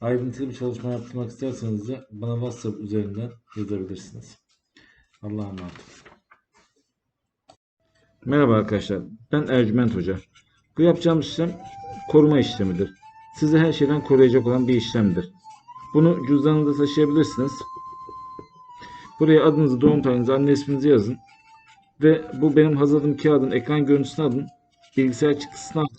Ayrıntılı bir çalışma yaptırmak isterseniz de bana WhatsApp üzerinden yazabilirsiniz. Allah'a emanet. Merhaba arkadaşlar. Ben Ercüment Hoca. Bu yapacağımız işlem koruma işlemidir. Sizi her şeyden koruyacak olan bir işlemdir. Bunu cüzdanınızda taşıyabilirsiniz. Buraya adınızı, doğum tarihinizi, anne isminizi yazın. Ve bu benim hazırladığım kağıdın ekran görüntüsünü alın. Bilgisayar çıktısını alın.